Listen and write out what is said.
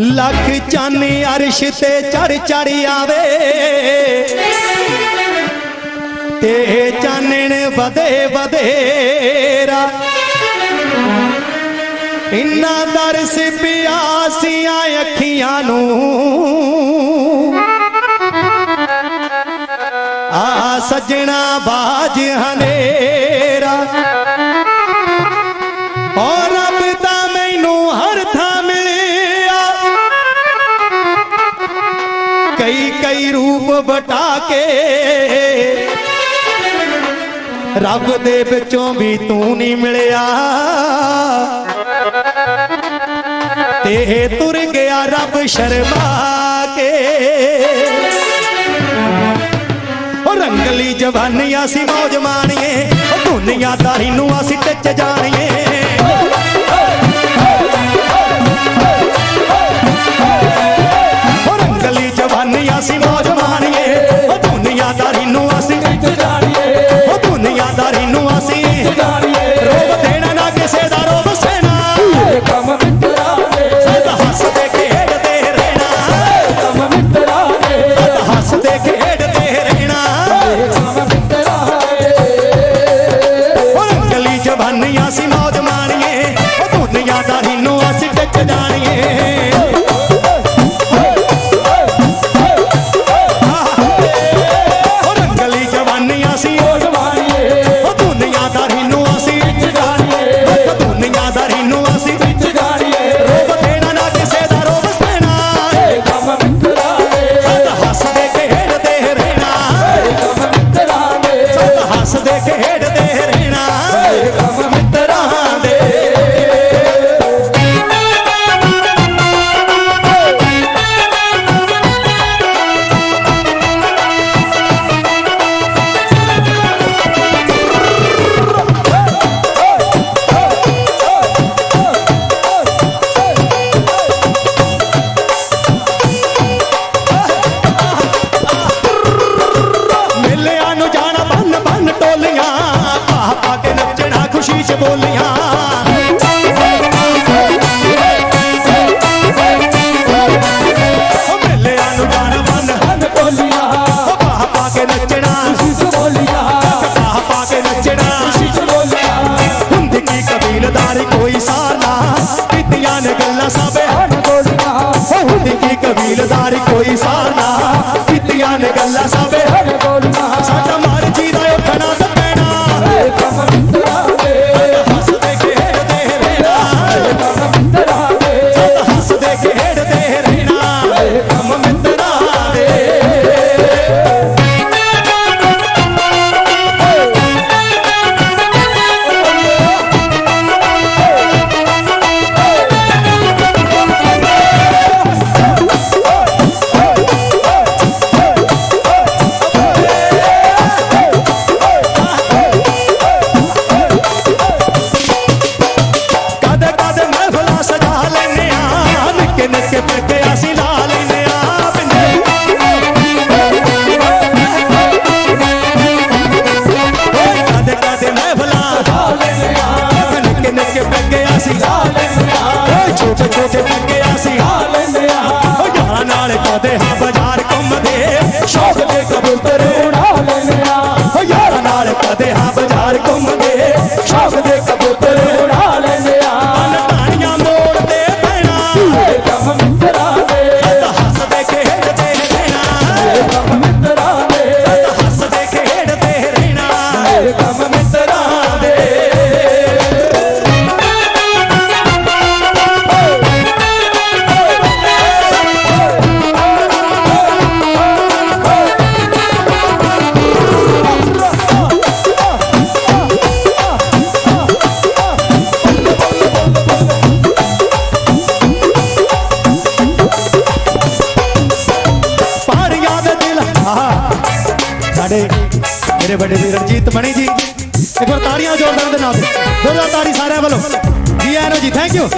ਲੱਖ ਚੰਨ ਅਰਸ਼ ਤੇ ਚੜ ਚੜ ਆਵੇ। ਤੇ ਚਾਨਣ ਵਧੇ ਵਧੇਰਾ ਇੰਨਾ ਦਰਸ ਪਿਆਸੀਆਂ ਅੱਖੀਆਂ ਨੂੰ। ਆ ਸਜਣਾ ਬਾਜ ਹਨੇਰਾ। ਕਈ ਕਈ ਰੂਪ ਬਟਾ ਕੇ ਰੱਬ ਦੇ ਵਿੱਚੋਂ ਵੀ ਤੂੰ ਨਹੀਂ ਮਿਲਿਆ। ਤੇ ਤੁਰ ਗਿਆ ਰੱਬ ਸ਼ਰਮਾ ਕੇ ਉਹ ਰੰਗਲੀ ਜਵਾਨੀਆਂ ਸੀ ਮੌਜ ਮਾਣੀਏ। ਉਹ ਦੁਨੀਆਦਾਰੀ ਨੂੰ ਅਸੀਂ ਕੀ ਕਬੀਲਦਾਰੀ ਕੋਈ ਸਾਨਾ ਕੀਤੀਆਂ ਨੇ ਗੱਲਾਂ ਸਾਬੇ ਹਰ ਬੋਲਣਾ ਸੀ ਆ ਲੈਂਦਿਆ ਓਏ ਛੋਟੇ ਛੋਟੇ ਲੱਗਿਆ ਸੀ ਆ ਲੈਂਦਿਆ ਓ ਯਾਰਾਂ ਨਾਲ ਪਾਦੇ ਹਾਂ ਬਾਜ਼ਾਰ ਘੁੰਮਦੇ। ਸ਼ੌਕ ਸਾਡੇ ਮੇਰੇ ਵੱਡੇ ਵੀਰ ਰਣਜੀਤ ਬਣੀ ਜੀ। ਇੱਕ ਵਾਰ ਤਾੜੀਆਂ ਜ਼ੋਰਦਾਰ ਦੇ ਨਾਲ। ਜ਼ੋਰਦਾਰ ਤਾੜੀ ਸਾਰਿਆਂ ਵੱਲੋਂ। ਜੀ ਆਇਆਂ ਨੂੰ ਜੀ ਥੈਂਕ ਯੂ